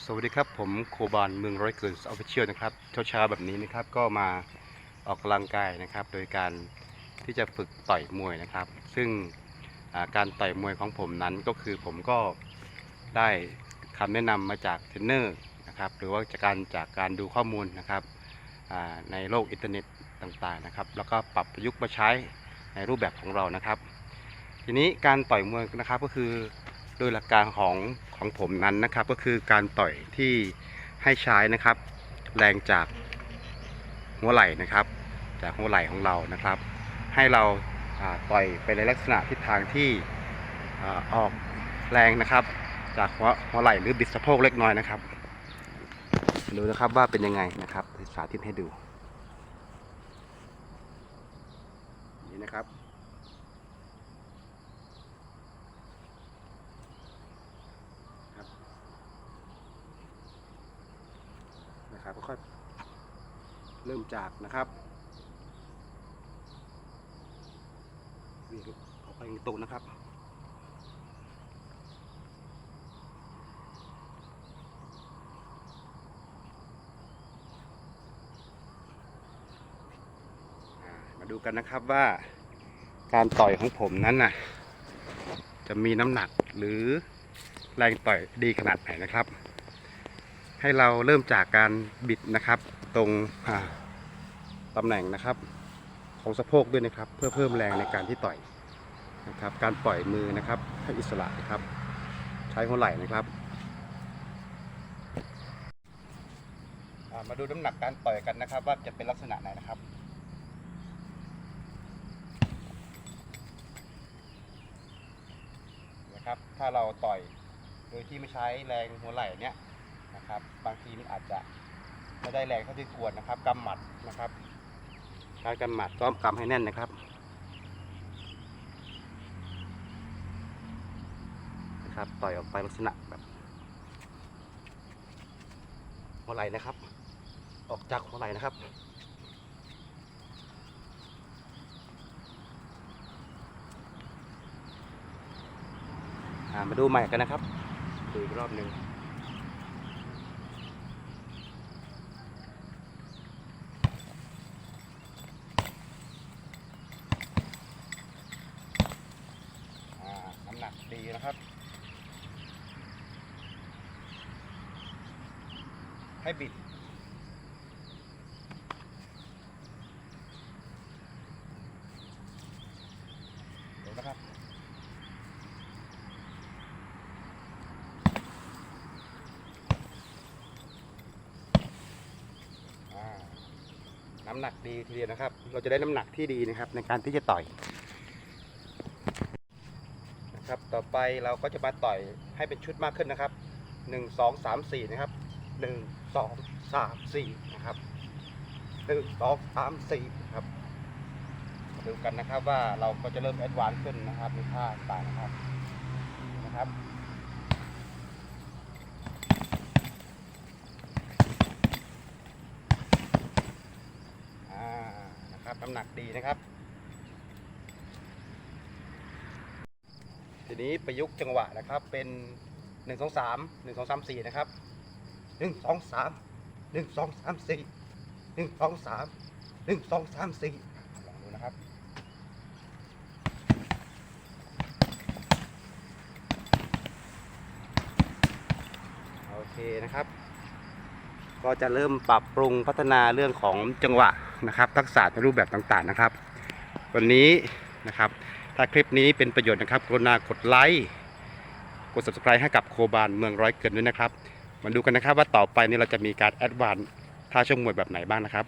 สวัสดีครับ ผมโคบานเมืองร้อยเกินออฟฟิเชียลนะครับเช้าๆแบบนี้นะครับก็มาออกกำลังกายนะครับ โดยการที่จะฝึกต่อยมวยนะครับ ซึ่งาการต่อยมวยของผมนั้นก็คือผมก็ได้คำแนะนำมาจากเทรนเนอร์นะครับ หรือว่าจากการจากการดูข้อมูลนะครับในโลกอินเทอร์เน็ตต่างๆนะครับ แล้วก็ปรับประยุกต์มาใช้ในรูปแบบของเรานะครับ ทีนี้การต่อยมวยนะครับก็คือ ดยหลักการของของผมนั้นนะครับ ก็คือการต่อยที่ให้ใช้นะครับ แรงจากหัวไหล่นะครับ จากหัวไหล่ของเรานะครับ ให้เราต่อยไปในลักษณะทิศทางที่อออกแรงนะครับ จากหัวหัวไหล่หรือบิดสะโพกเล็กน้อยนะครับดูนะครับว่าเป็นยังไงนะครับสาธิตให้ดูนี่นะครับ นะครับค่อยเริ่มจากนะครับเวียงออกไปตรงนะครับมาดูกันนะครับว่าการต่อยของผมนั้นน่ะ จะมีน้ำหนักหรือแรงต่อยดีขนาดไหนนะครับ ให้เราเริ่มจากการบิดนะครับ ตรงตำแหน่งนะครับ ของสะโพกด้วยนะครับ เพื่อเพิ่มแรงในการที่ต่อยนะครับ การปล่อยมือนะครับ ให้อิสระนะครับ ใช้หัวไหล่นะครับมาดูน้ำหนักการต่อยกันนะครับ ว่าจะเป็นลักษณะไหนนะครับนะครับ ถ้าเราต่อยโดยที่ไม่ใช้แรงหัวไหล่เนี่ย นะครับ บางทีมันอาจจะไม่ได้แรงเท่าที่ควรนะครับกำหมัดนะครับใช้กำหมัดซ้อมกำให้แน่นนะครับนะครับต่อยออกไปลักษณะแบบหัวไหล่นะครับ ออกจากหัวไหล่นะครับมาดูใหม่กันนะครับดูอีกรอบหนึ่ง อ่าน้ำหนักดีนะครับ ให้บิด เดี๋ยวนะครับ น้ำหนักดีทีเดียวนะครับ เราจะได้น้ำหนักที่ดีนะครับในการที่จะต่อยนะครับ ต่อไปเราก็จะมาต่อยให้เป็นชุดมากขึ้นนะครับหนึ่งสองสามสี่นะครับ หนึ่งสองสามสี่นะครับหนึ่งสองสามสี่ครับมาดูกันนะครับว่าเราก็จะเริ่มแอดวานซ์ขึ้นนะครับในท่าต่างนะครับนะครับนะครับน้ำหนักดีนะครับ ทีนี้ประยุกต์จังหวะนะครับเป็นหนึ่งสองสามหนึ่งสองสามสี่นะครับ หนึ่งสองสามหนึ่งสองสามสี่หนึ่งสองสามหนึ่งสองสามสี่ลองดูนะครับโอเคนะครับ ก็จะเริ่มปรับปรุงพัฒนาเรื่องของจังหวะนะครับ ทักษะในรูปแบบต่างๆนะครับ วันนี้นะครับ ถ้าคลิปนี้เป็นประโยชน์นะครับกรุณากดไลค์กด subscribe ให้กับโคบานเมืองร้อยเกินด้วยนะครับ มาดูกันนะครับว่าต่อไปนี้เราจะมีการแอดวานท่าชกมวยแบบไหนบ้างนะครับ